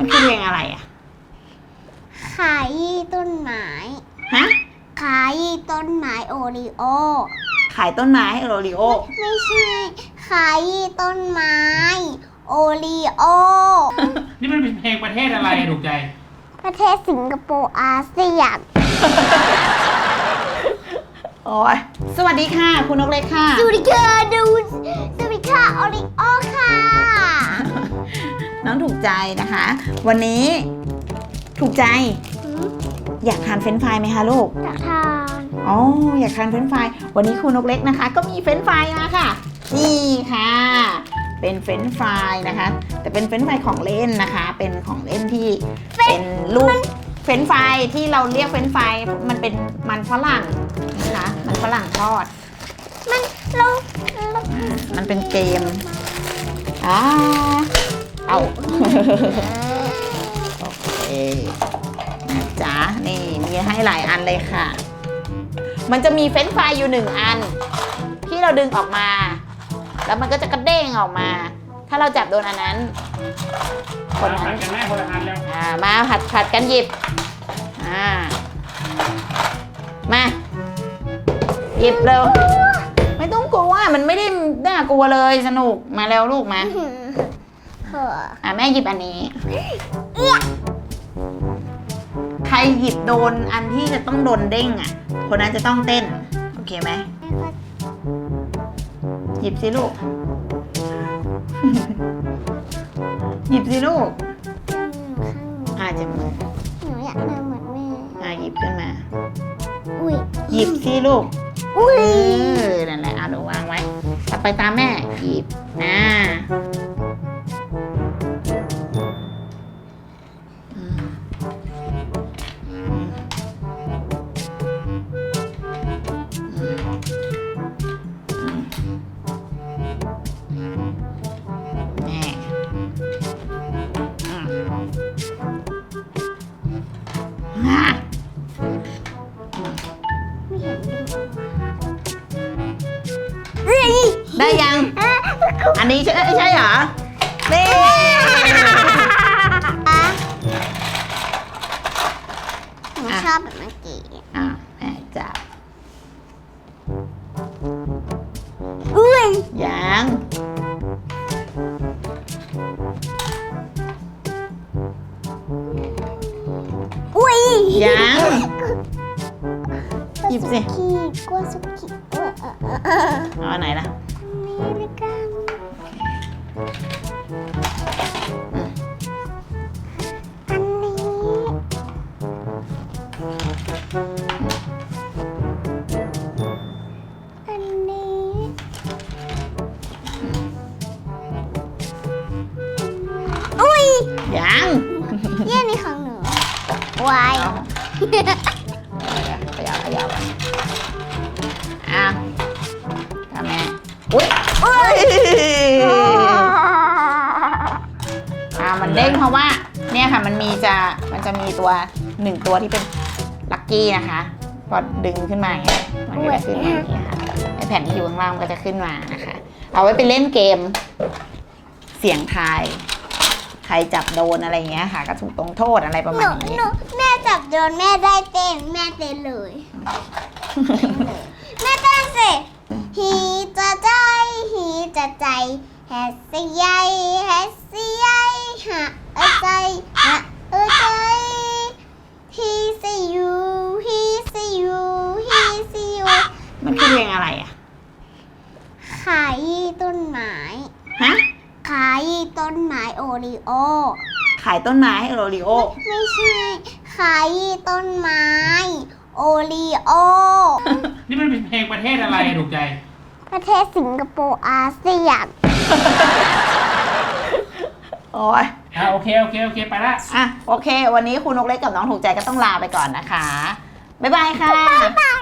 มันคือเพลงอะไรอะ ขายต้นไม้ ฮะ ขายต้นไม้โอริโอ ขายต้นไม้ให้โรลิโอ ไม่ใช่ ขายต้นไม้ โอริโอ นี่มันเป็นเพลงประเทศอะไรอะถูกใจ ประเทศสิงคโปร์อาเซียน โอ้ยสวัสดีค่ะ คุณนกเล็กค่ะ สวัสดีค่ะดูสวัสดีค่ะโอริโอค่ะ น้องถูกใจนะคะ วันนี้ถูกใจหืมอยากทานเฟรนช์ฟรายไหมคะลูก อยากทานอ๋ออยากทานเฟรนช์ฟรายวันนี้คุณนกเล็กนะคะ ก็มีเฟรนช์ฟรายมาค่ะ นี่ค่ะ เป็นเฟรนช์ฟรายนะคะ แต่เป็นเฟรนช์ฟรายของเล่นนะคะ เป็นของเล่นที่เป็นลูกเฟรนช์ฟรายที่เราเรียกเฟรนช์ฟรายมันเป็นมันฝรั่งนะคะมันฝรั่งทอด มันเราเรามันเป็นเกมอ่า เอาโอเคนะจ๊ะนี่มีให้หลายอันเลยค่ะ มันจะมีเฟรนช์ฟรายอยู่หนึ่งอัน ที่เราดึงออกมา แล้วมันก็จะกระเด้งออกมา ถ้าเราจับโดนอันนั้น คนผันั้ดนกันแม่คนละอันแล้วอ่ามาผัดผัดกันหยิบอ่ามาหยิบเร็วไม่ต้องกลัวมันไม่ได้น่ากลัวเลยสนุกมาแล้วลูกมา เอออะแม่หยิบอันนี้ ใครหยิบโดนอันที่จะต้องโดนเด้งอะ คนนั้นจะต้องเต้น โอเคไหม หยิบสิลูก หยิบสิลูก อ่าจับมือหนูอยากทำเหมือนแม่ อ่าหยิบขึ้นมา อุ้ยหยิบสิลูก อุ้ยเออนั่นแหละเอาหนูวางไว้ ต่อไปตามแม่ หยิบนะ อันนี้ใช่ใช่เหรอ นี่อะหนูชอบแบบเมื่อกี้อะแม่จับอุ้ยยังอุ้ยยังหยิบสิ ขี้กลัวสุกี้เออเออเออเออเอาอันไหนล่ะ นี่เลยกั อันนี้ อุ้ยยังเยี่ยนี่ของหนูวายเอาขยับขยับอะทำแม่อุ้ยอุ้ยอะมันเด้งเพราะว่า เนี่ยค่ะมันมีจะมันจะมีตัวหนึ่งตัวที่เป็น ลัคกี้นะคะ พอดึงขึ้นมาอย่างเงี้ยมันก็จะขึ้นมาอย่างเงี้ยค่ะไอแผ่นที่อยู่ข้างล่างมันก็จะขึ้นมานะคะ เอาไว้ไปเล่นเกม เสียงทาย ใครจับโดนอะไรอย่างเงี้ยค่ะ ก็ถูกลงโทษอะไรประหมานูณนี้ หนูแม่จับโดนแม่ได้เต้นแม่เต้นเลย แม่เต้นสิฮีจะใจฮีจะใจแฮสซี่ใหญ่แฮสซี่ใหญ่ฮะเออใจ เพลงอะไรอะ ขายต้นไม้ฮะ ขายต้นไม้โอริโอ ขายต้นไม้ให้โรลิโอ ไม่ใช่ ขายต้นไม้ โอริโอ นี่มันเป็นเพลงประเทศอะไรอะถูกใจ ประเทศสิงคโปร์อาเซียน โอ้ยอะโอเคโอเคโอเคไปละ อะ โอเค วันนี้คุณนกเล็กกับน้องถูกใจก็ต้องลาไปก่อนนะคะ บ๊ายบายค่ะ บ๊ายบา